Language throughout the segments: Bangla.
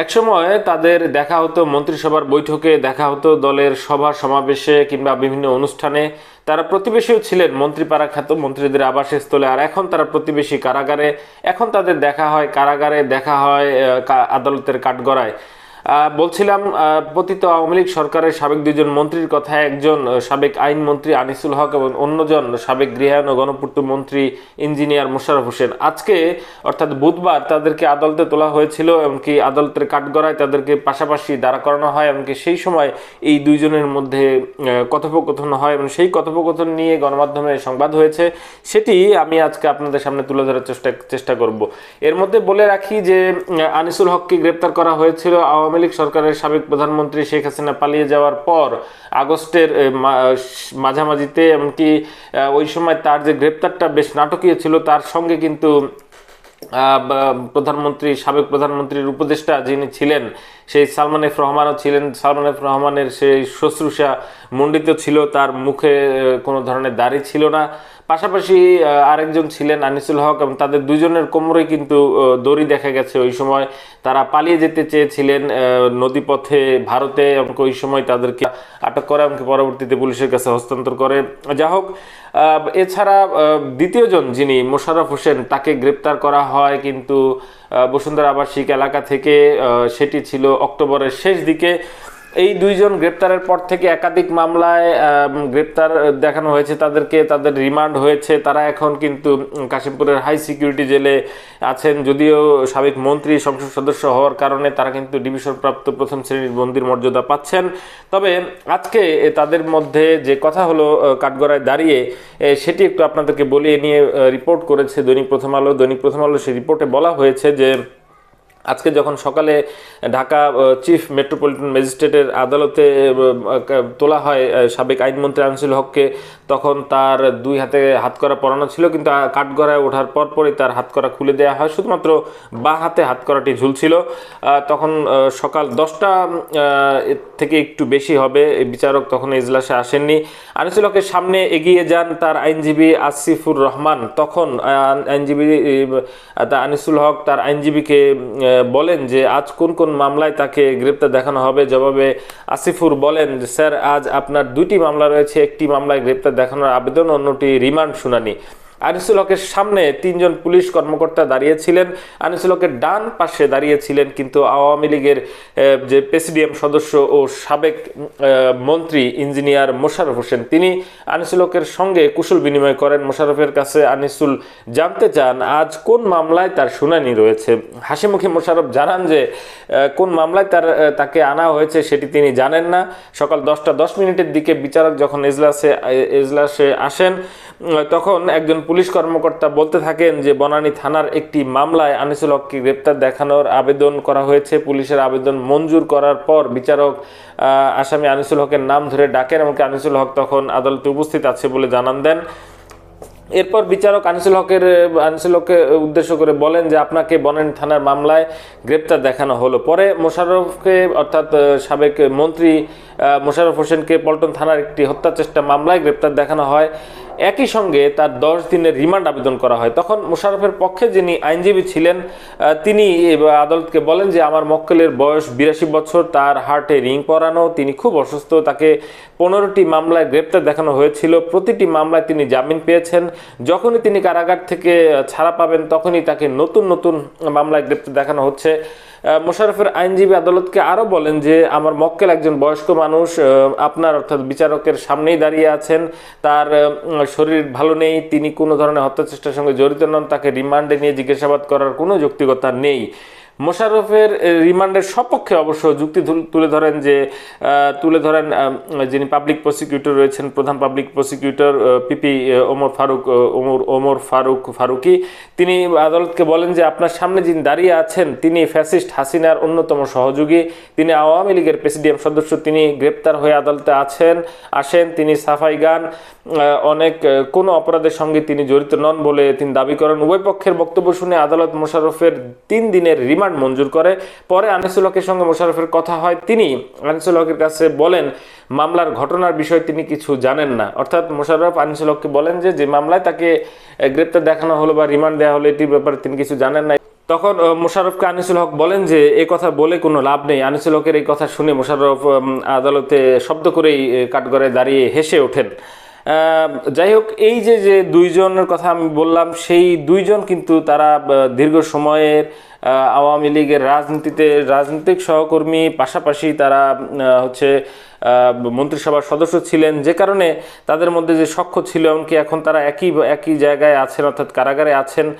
একসময় তাদের দেখা হতো, মন্ত্রিসভার বৈঠকে দেখা হতো দলের সভা সমাবেশে কিংবা বিভিন্ন অনুষ্ঠানে। তারা প্রতিবেশীও ছিলেন, মন্ত্রীপাড়া খ্যাত মন্ত্রীদের আবাসস্থলে। আর এখন তারা প্রতিবেশী কারাগারে। এখন তাদের দেখা হয় কারাগারে, দেখা হয় আদালতের কাঠগড়ায়। বলছিলাম পতিত আওয়ামী লীগ সরকারের সাবেক দুজন মন্ত্রীর কথা, একজন সাবেক আইনমন্ত্রী আনিসুল হক এবং অন্যজন সাবেক গৃহায়ন ও গণপূর্ত মন্ত্রী ইঞ্জিনিয়ার মোশাররফ হোসেন। আজকে, অর্থাৎ বুধবার, তাদেরকে আদালতে তোলা হয়েছিল, এমনকি আদালতের কাঠগড়ায় তাদেরকে পাশাপাশি দাঁড়া করানো হয়, এমনকি সেই সময় এই দুইজনের মধ্যে কথোপকথন হয় এবং সেই কথোপকথন নিয়ে গণমাধ্যমে সংবাদ হয়েছে। সেটি আমি আজকে আপনাদের সামনে তুলে ধরার চেষ্টা চেষ্টা করব। এর মধ্যে বলে রাখি যে আনিসুল হককে গ্রেপ্তার করা হয়েছিল আওয়ামী লীগ সরকারের সাবেক প্রধানমন্ত্রী শেখ হাসিনা পালিয়ে যাওয়ার পর আগস্টের মাঝামাঝিতে, এমনকি ওই সময় তার যে গ্রেপ্তারটা বেশ নাটকীয় ছিল, তার সঙ্গে কিন্তু প্রধানমন্ত্রী, সাবেক প্রধানমন্ত্রীর উপদেষ্টা যিনি ছিলেন, সেই সালমান এফ রহমানও ছিলেন। সালমান এফ রহমানের সেই শুশ্রূষা মণ্ডিত ছিল, তার মুখে কোনো ধরনের দাড়ি ছিল না। পাশাপাশি আরেকজন ছিলেন আনিসুল হক এবং তাদের দুজনের কোমরে কিন্তু দড়ি দেখা গেছে। ওই সময় তারা পালিয়ে যেতে চেয়েছিলেন নদীপথে ভারতে এবং ওই সময় তাদেরকে আটক করে এমনকি পরবর্তীতে পুলিশের কাছে হস্তান্তর করে। যা হোক এছাড়া দ্বিতীয়জন যিনি মোশাররফ হোসেন, তাকে গ্রেপ্তার করা হয় কিন্তু বসুন্ধরা আবাসিক এলাকা থেকে সেটি ছিল অক্টোবরের শেষ দিকে। এই দুইজন গ্রেপ্তারের পর থেকে একাধিক মামলায় গ্রেপ্তার দেখানো হয়েছে তাদেরকে, তাদের রিমান্ড হয়েছে। তারা এখন কিন্তু কাশিমপুরের হাই সিকিউরিটি জেলে আছেন। যদিও সাবেক মন্ত্রী, সংসদ সদস্য হওয়ার কারণে তারা কিন্তু ডিভিশনপ্রাপ্ত প্রথম শ্রেণির বন্দির মর্যাদা পাচ্ছেন। তবে আজকে তাদের মধ্যে যে কথা হলো কাঠগড়ায় দাঁড়িয়ে সেটি একটু আপনাদেরকে বলিয়ে নিয়ে রিপোর্ট করেছে দৈনিক প্রথম আলো। দৈনিক প্রথম আলো সেই রিপোর্টে বলা হয়েছে যে আজকে যখন সকালে ঢাকা চিফ মেট্রোপলিটন ম্যাজিস্ট্রেটের আদালতে তোলা হয় সাবেক আইনমন্ত্রী আনিসুল হককে, তখন তার দুই হাতে হাতকড়া পরানো ছিল, কিন্তু কাঠগড়ায় ওঠার পরপরই তার হাতকড়া খুলে দেওয়া হয়। শুধুমাত্র বা হাতে হাতকড়াটি ঝুলছিল। তখন সকাল দশটা থেকে একটু বেশি হবে। বিচারক তখন এজলাসে আসেননি। আনিসুল হকের সামনে এগিয়ে যান তার আইনজীবী আসিফুর রহমান। তখন আইনজীবী আনিসুল হক তার আইনজীবীকে বলেন যে আজ কোন কোন মামলায় তাকে গ্রেপ্তার দেখানো হবে? জবাবে আসিফুর বলেন, স্যার, আজ আপনার দুটি মামলা রয়েছে। একটি মামলায় গ্রেপ্তার দেখানোর আবেদন, অন্যটি রিমান্ড শুনানি। আনিসুল হকের সামনে তিনজন পুলিশ কর্মকর্তা দাঁড়িয়েছিলেন। আনিসুল হকের ডান পাশে দাঁড়িয়েছিলেন কিন্তু আওয়ামী লীগের যে প্রেসিডিয়াম সদস্য ও সাবেক মন্ত্রী ইঞ্জিনিয়ার মোশাররফ হোসেন, তিনি আনিসুল হকের সঙ্গে কুশল বিনিময় করেন। মোশাররফের কাছে আনিসুল জানতে চান, আজ কোন মামলায় তার শুনানি রয়েছে? হাসি মোশারফ জানান যে কোন মামলায় তার তাকে আনা হয়েছে সেটি তিনি জানেন না। সকাল দশটা দশ মিনিটের দিকে বিচারক যখন এজলাসে এজলাসে আসেন তখন একজন পুলিশ কর্মকর্তা বলতে থাকেন যে, বনানী থানার একটি মামলায় আনিসুল হককে গ্রেপ্তার দেখানোর আবেদন করা হয়েছে। পুলিশের আবেদন মঞ্জুর করার পর বিচারক আসামি আনিসুল হকের নাম ধরে ডাকেন এমনকি আনিসুল হক তখন আদালতে উপস্থিত আছে বলে জানান দেন। এরপর বিচারক আনিসুল হকের, আনিসুল হককে উদ্দেশ্য করে বলেন যে, আপনাকে বনানী থানার মামলায় গ্রেপ্তার দেখানো হলো। পরে মোশাররফকে, অর্থাৎ সাবেক মন্ত্রী মোশাররফ হোসেনকে পল্টন থানার একটি হত্যা চেষ্টা মামলায় গ্রেপ্তার দেখানো হয়। একই সঙ্গে তার দশ দিনের রিমান্ড আবেদন করা হয়। তখন মোশাররফের পক্ষে যিনি আইনজীবী ছিলেন তিনি আদালতকে বলেন যে, আমার মক্কেলের বয়স বিরাশি বছর, তার হার্টে রিং পরানো, তিনি খুব অসুস্থ। তাকে পনেরোটি মামলায় গ্রেপ্তার দেখানো হয়েছিল। প্রতিটি মামলায় তিনি জামিন পেয়েছেন। যখনই তিনি কারাগার থেকে ছাড়া পাবেন, তখনই তাকে নতুন নতুন মামলায় গ্রেপ্তার দেখানো হচ্ছে। আহ, মোশাররফের আইনজীবী আদালতকে আরও বলেন যে আমার মক্কেল একজন বয়স্ক মানুষ আপনার অর্থাৎ বিচারকের সামনেই দাঁড়িয়ে আছেন। তার শরীর ভালো নেই। তিনি কোনো ধরনের হত্যাচেষ্টার সঙ্গে জড়িত নন। তাকে রিমান্ডে নিয়ে জিজ্ঞাসাবাদ করার কোনো যৌক্তিকতা নেই। মোশাররফের রিমান্ডের সপক্ষে অবশ্য যুক্তি তুলে ধরেন যে তুলে ধরেন যিনি পাবলিক প্রসিকিউটর রয়েছেন, প্রধান public prosecutor PP Omar Faruk Omar Omar Faruk Faruki. তিনি আদালতকে বলেন যে, আপনার সামনে যিনি দাঁড়িয়ে আছেন, তিনি ফ্যাসিস্ট হাসিনার অন্যতম সহযোগী। তিনি আওয়ামী লীগের প্রেসিডিয়াম সদস্য, তিনি গ্রেপ্তার হয়ে আদালতে আছেন, আসেন, তিনি সাফাই গান। অনেক কোনো অপরাধের সঙ্গে তিনি জড়িত নন বলে তিনি দাবি করেন। উভয় পক্ষের বক্তব্য শুনে আদালত মোশাররফের তিন দিনের রিমান্ড মঞ্জুর করে। পরে আনিসুল হকের সঙ্গে মোশাররফের কথা হয়। তিনি আনিসুল হকের কাছে বলেন মামলার ঘটনার বিষয়ে তিনি কিছু জানেন না। অর্থাৎ মোশাররফ আনিসুল হককে বলেন যে যে মামলায় তাকে গ্রেপ্তার দেখানো হলো বা রিমান্ড দেওয়া হলো এটির ব্যাপারে তিনি কিছু জানেন না তখন আহ, মোশাররফকে আনিসুল হক বলেন যে এই কথা বলে কোনো লাভ নেই। আনিসুল হকের এই কথা শুনে মোশাররফ আদালতে শব্দ করেই কাঠগড়ে দাঁড়িয়ে হেসে ওঠেন। যাই হোক এই যে যে দুইজনের কথা আমি বললাম সেই দুইজন কিন্তু তারা দীর্ঘ সময়ের আওয়ামী লীগের রাজনীতিতে, রাজনৈতিক সহকর্মী, পাশাপাশি তারা হচ্ছে মন্ত্রিসভার সদস্য ছিলেন। যে কারণে তাদের মধ্যে যে সখ্য ছিল, এমনকি এখন তারা একই একই জায়গায় আছেন, অর্থাৎ কারাগারে আছেন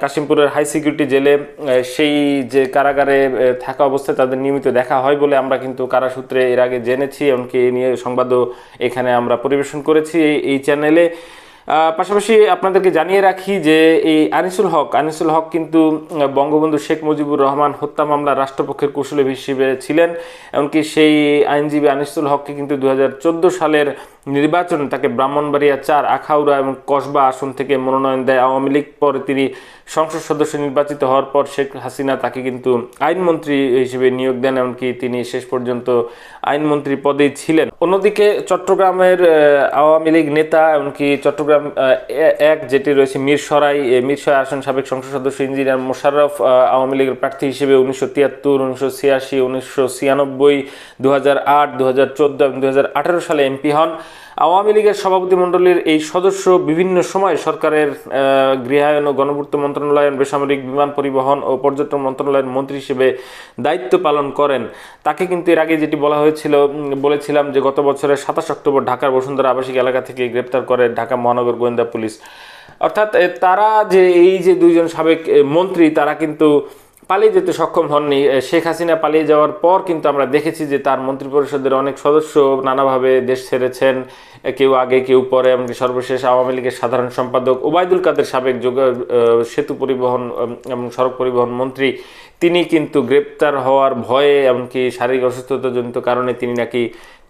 কাশিমপুরের হাই সিকিউরিটি জেলে সেই যে কারাগারে থাকা অবস্থায় তাদের নিয়মিত দেখা হয় বলে আমরা কিন্তু কারাসূত্রে এর আগে জেনেছি, এমনকি এ নিয়ে সংবাদও এখানে আমরা পরিবেশন করেছি এই- চ্যানেলে। পাশাপাশি আপনাদেরকে জানিয়ে রাখি যে এই আনিসুল হক আনিসুল হক কিন্তু বঙ্গবন্ধু শেখ মুজিবুর রহমান হত্যা মামলা রাষ্ট্রপক্ষের কুশলী হিসেবে ছিলেন, এমনকি সেই আইনজীবী আনিসুল হককে কিন্তু দু হাজার চোদ্দ সালের নির্বাচনে তাকে ব্রাহ্মণবাড়িয়া চার, আখাউড়া এবং কসবা আসন থেকে মনোনয়ন দেয়। আওয়ামী লীগ পরে তিনি সংসদ সদস্য নির্বাচিত হওয়ার পর শেখ হাসিনা তাকে কিন্তু আইনমন্ত্রী হিসেবে নিয়োগ দেন, এমনকি তিনি শেষ পর্যন্ত আইনমন্ত্রী পদেই ছিলেন। অন্যদিকে চট্টগ্রামের আওয়ামী লীগ নেতা, এমনকি চট্টগ্রাম এ- এক যেটি রয়েছে মিরসরাই মিরসরাই আসন সাবেক সংসদ সদস্য ইঞ্জিনিয়ার মোশাররফ আওয়ামী লীগের প্রার্থী হিসেবে উনিশশো তিয়াত্তর, উনিশশো ছিয়াশি, উনিশশো ছিয়ানব্বই দু হাজার আট দু হাজার চোদ্দ এবং দু হাজার আঠারো সালে এমপি হন। আওয়ামী লীগের সভাপতি মণ্ডলীর এই সদস্য বিভিন্ন সময় সরকারের গৃহায়ন ও গণপূর্ত মন্ত্রণালয়ের বেসামরিক বিমান পরিবহন ও পর্যটন মন্ত্রণালয়ের মন্ত্রী হিসেবে দায়িত্ব পালন করেন। তাকে কিন্তু এর আগে যেটি বলা হয়েছিল বলেছিলাম যে গত বছরের সাতাশ অক্টোবর ঢাকার বসুন্ধরা আবাসিক এলাকা থেকে গ্রেপ্তার করে ঢাকা মহানগর গোয়েন্দা পুলিশ। অর্থাৎ তারা যে এই যে দুইজন সাবেক মন্ত্রী, তারা কিন্তু পালিয়ে যেতে সক্ষম হননি। শেখ হাসিনা পালিয়ে যাওয়ার পর কিন্তু আমরা দেখেছি যে তার মন্ত্রিপরিষদের অনেক সদস্য নানাভাবে দেশ ছেড়েছেন। কেউ আগে, কেউ পরে, এমনকি সর্বশেষ আওয়ামী লীগের সাধারণ সম্পাদক ওবায়দুল কাদের সাবেক যোগ সেতু পরিবহন এবং সড়ক পরিবহন মন্ত্রী। তিনি কিন্তু গ্রেপ্তার হওয়ার ভয়ে, এমনকি শারীরিক অসুস্থতাজনিত কারণে তিনি নাকি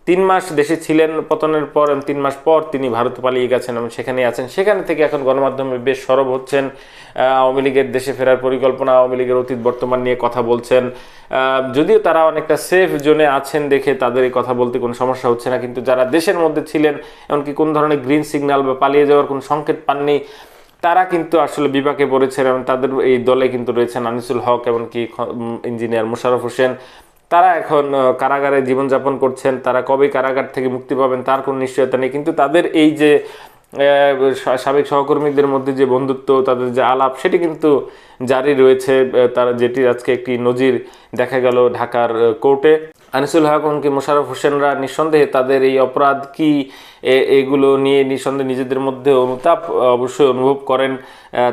তিন মাস দেশে ছিলেন পতনের পর তিন মাস পর তিনি ভারত পালিয়ে গেছেন এবং সেখানে আছেন। সেখানে থেকে এখন গণমাধ্যমে বেশ সরব হচ্ছেন। আওয়ামী লীগের দেশে ফেরার পরিকল্পনা, আওয়ামী লীগের অতীত বর্তমান নিয়ে কথা বলছেন। যদিও তারা অনেকটা সেফ জোনে আছেন দেখে তাদের এই কথা বলতে কোনো সমস্যা হচ্ছে না। কিন্তু যারা দেশের মধ্যে ছিলেন, এমনকি কোন ধরনের গ্রিন সিগন্যাল বা পালিয়ে যাওয়ার কোনো সংকেত পাননি, তারা কিন্তু আসলে বিপাকে পড়েছেন এবং তাদের এই দলে কিন্তু রয়েছেন আনিসুল হক এমনকি ইঞ্জিনিয়ার মোশাররফ হোসেন। তারা এখন কারাগারে জীবনযাপন করছেন, তারা কবে কারাগার থেকে মুক্তি পাবেন তার কোনো নিশ্চয়তা নেই। কিন্তু তাদের এই যে সাবেক সহকর্মীদের মধ্যে যে বন্ধুত্ব, তাদের যে আলাপ, সেটি কিন্তু জারি রয়েছে তারা যেটি আজকে একটি নজির দেখা গেল ঢাকার কোর্টে। আনিসুল হক, এমনকি মোশাররফ হোসেনরা নিঃসন্দেহে তাদের এই অপরাধ কি এগুলো নিয়ে নিঃসন্দেহে নিজেদের মধ্যে অনুতাপ অবশ্যই অনুভব করেন।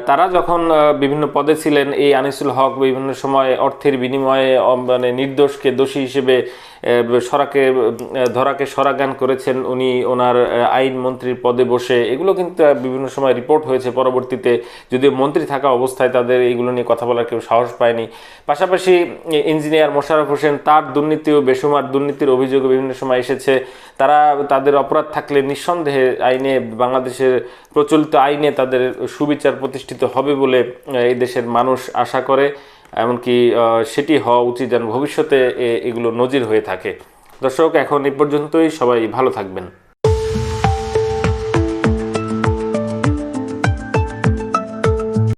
তারা যখন বিভিন্ন পদে ছিলেন, এই আনিসুল হক বিভিন্ন সময় অর্থের বিনিময়ে মানে নির্দোষকে দোষী হিসেবে সরাকে ধরাকে সরাগান করেছেন, উনি ওনার আইন মন্ত্রীর পদে বসে। এগুলো কিন্তু বিভিন্ন সময় রিপোর্ট হয়েছে পরবর্তীতে। যদিও মন্ত্রী থাকা অবস্থায় তাদের এইগুলো নিয়ে কথা বলার কেউ সাহস পায়নি। পাশাপাশি ইঞ্জিনিয়ার মোশারফ হোসেন তার দুর্নীতি ও বেসুমার দুর্নীতির অভিযোগ বিভিন্ন সময় এসেছে। তারা তাদের অপরাধ থাকলে নিঃসন্দেহে আইনে বাংলাদেশের প্রচলিত আইনে তাদের সুবিচার প্রতিষ্ঠিত হবে বলে এই দেশের মানুষ আশা করে। এমনকি সেটি হওয়া উচিত যেন ভবিষ্যতে এগুলো নজির হয়ে থাকে। দর্শক, এখন এ পর্যন্তই। সবাই ভালো থাকবেন।